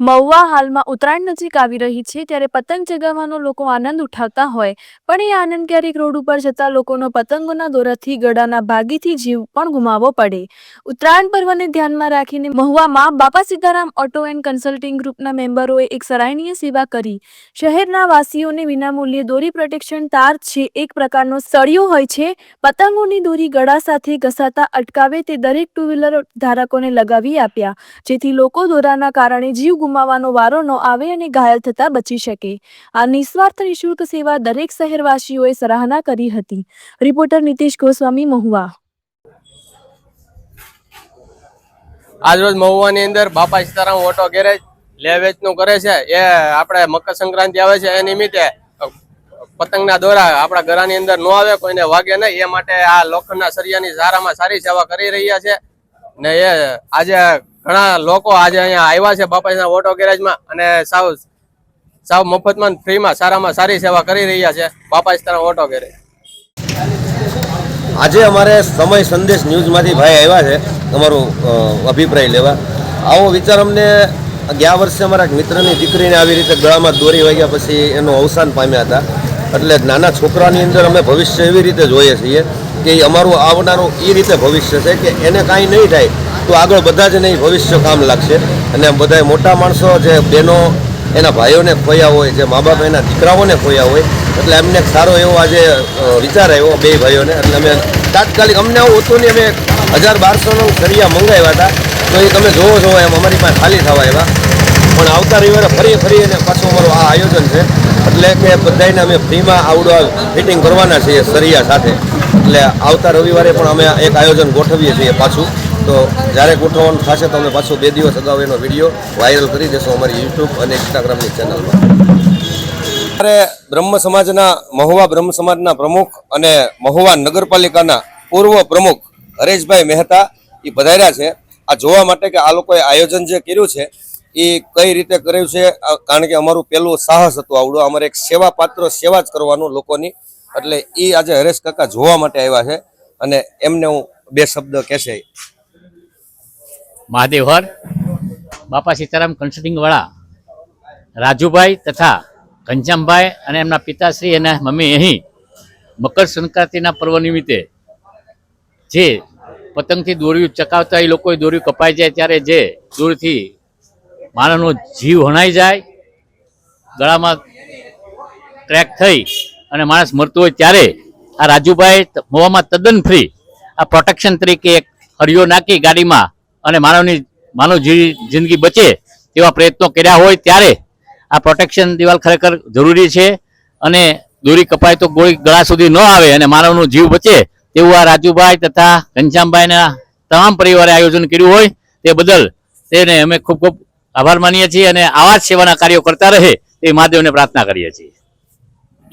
મહુવા હાલમાં ઉત્તરાયણ નજીક આવી રહી છે ત્યારે પતંગ ચગાવવાનો લોકો આનંદ ઉઠાવતા હોય. પણ એ આનંદ ક્યારેક રોડ ઉપર જતા લોકોનો પતંગોના દોરાથી, ગળાના ભાગીથી જીવ પણ ગુમાવવો પડે. ઉત્તરાયણ પર્વને ધ્યાનમાં રાખીને મહુવામાં બાપા સીતારામ ઓટો એન્ડ કન્સલ્ટિંગ ગ્રુપના મેમ્બરોએ એક સરાહનીય સેવા કરી. શહેરના વાસીઓને વિનામૂલ્યે દોરી પ્રોટેક્શન તાર છે, એક પ્રકારનો સળિયો હોય છે. પતંગોની દોરી ગળા સાથે ઘસાતા અટકાવે તે દરેક ટુ વ્હીલર ધારકોને લગાવી આપ્યા. જેથી લોકો દોરાના કારણે જીવ ગુમાવવાનો વારો ન આવે અને ઘાયલ થતા બચી શકે. આ નિસ્વાર્થ નિઃશુલ્ક સેવા દરેક શહેરવાસીઓએ સરાહના કરી હતી. રિપોર્ટર નીતિશ ગોસ્વામી, મહુવા. આજરોજ મહુવાની અંદર બાપા સીતારામ ઓટો ગેરેજ લે વેચનું કરે છે. એ આપણે મકર સંક્રાંતિ આવે છે. એ નિમિત્તે પતંગના દોરા આપણા ઘરની અંદર ન આવે, કોઈને વાગે નહીં. એ માટે આ લોખંડના સરિયાની સારામાં સારી સેવા કરી રહ્યા છે. ને એ આજે ઘણા લોકો આજે અહીંયા આવ્યા છે બાપાજીના ઓટો ગેરેજમાં અને સાવ સાવ મફતમાં ફ્રીમાં સારામાં સારી સેવા કરી રહ્યા છે બાપાજી તારા ઓટો ગેરેજ આજે અમારે સમય સંદેશ ન્યૂઝમાંથી ભાઈ આવ્યા છે તમારું અભિપ્રાય લેવા. આવો વિચાર અમને ગયા વર્ષે અમારા મિત્રની દીકરીને આવી રીતે ગળામાં દોરી વાગ્યા પછી એનું અવસાન પામ્યા હતા. એટલે નાના છોકરાની અંદર અમે ભવિષ્ય એવી રીતે જોઈએ છીએ કે અમારું આવનારું એ રીતે ભવિષ્ય છે કે એને કાંઈ નહીં થાય. તો આગળ બધા જ નહીં ભવિષ્ય કામ લાગશે. અને બધા મોટા માણસો જે બહેનો, એના ભાઈઓને ખોયા હોય, જે મા બાપ એના દીકરાઓને ખોયા હોય, એટલે એમને એક સારો એવો આજે વિચાર આવ્યો બે ભાઈઓને. એટલે અમે તાત્કાલિક, અમને આવું હતું નહીં, અમે હજાર બારસોનો સરિયા મંગાવ્યા હતા. તો એ તમે જોવો છો, એમ અમારી પાસે ખાલી થવા એવા પણ આવતા રવિવારે ફરી ફરી અને પાછું અમારું આ આયોજન છે. એટલે કે બધાને અમે ફ્રીમાં આવડવા ફિટિંગ કરવાના છીએ સરિયા સાથે. એટલે આવતા રવિવારે પણ અમે એક આયોજન ગોઠવીએ છીએ પાછું. તો જ્યારે ગોઠવણ થશે, તો અમે પાછું બે દિવસ અગાઉ એનો વીડિયો વાયરલ કરી દેશો અમારી યુટ્યુબ અને ઇન્સ્ટાગ્રામની ચેનલમાં. ત્યારે બ્રહ્મ સમાજના, મહુવા બ્રહ્મ સમાજના પ્રમુખ અને મહુવા નગરપાલિકાના પૂર્વ પ્રમુખ હરેશભાઈ મહેતા એ પધાર્યા છે. આ જોવા માટે કે આ લોકોએ આયોજન જે કર્યું છે એ કઈ રીતે કર્યું છે કારણ કે અમારું પેલું સાહસ હતું આવડું. અમારે એક સેવા પાત્ર, સેવા જ કરવાનું લોકોની. એટલે એ આજે હરેશ કાકા જોવા માટે આવ્યા છે અને એમને હું બે શબ્દ કહેશે. મહાદેવ હર, બાપા સીતારામ કન્સલ્ટિંગ વાળા, રાજુભાઈ તથા ઘનશ્યામભાઈ અને એમના પિતાશ્રી અને મમ્મી અહીં મકર સંક્રાંતિના પર્વ નિમિત્તે જે પતંગથી દોર્યું ચકાવતા એ લોકોએ દોર્યું કપાઈ જાય ત્યારે જે દૂરથી માનવનો જીવ હણાઈ જાય, ગળામાં ક્રેક થઈ અને માણસ મરતો હોય ત્યારે આ રાજુભાઈ મોવામાં તદ્દન ફ્રી આ પ્રોટેક્શન તરીકે એક હરિયો નાખી ગાડીમાં અને માનવની માનવ જિંદગી બચે તેવા પ્રયત્નો કર્યા હોય ત્યારે આ પ્રોટેક્શન દિવાલ ખરેખર જરૂરી છે. અને દોરી કપાય તો ગોળી ગળા સુધી ન આવે અને માનવનો જીવ બચે તેવું આ રાજુભાઈ તથા ઘનશ્યામભાઈના તમામ પરિવારે આયોજન કર્યું હોય તે બદલ તેને અમે ખૂબ ખૂબ આભાર માનીએ છીએ અને આવા જ સેવાના કાર્યો કરતા રહે તે મહાદેવને પ્રાર્થના કરીએ છીએ.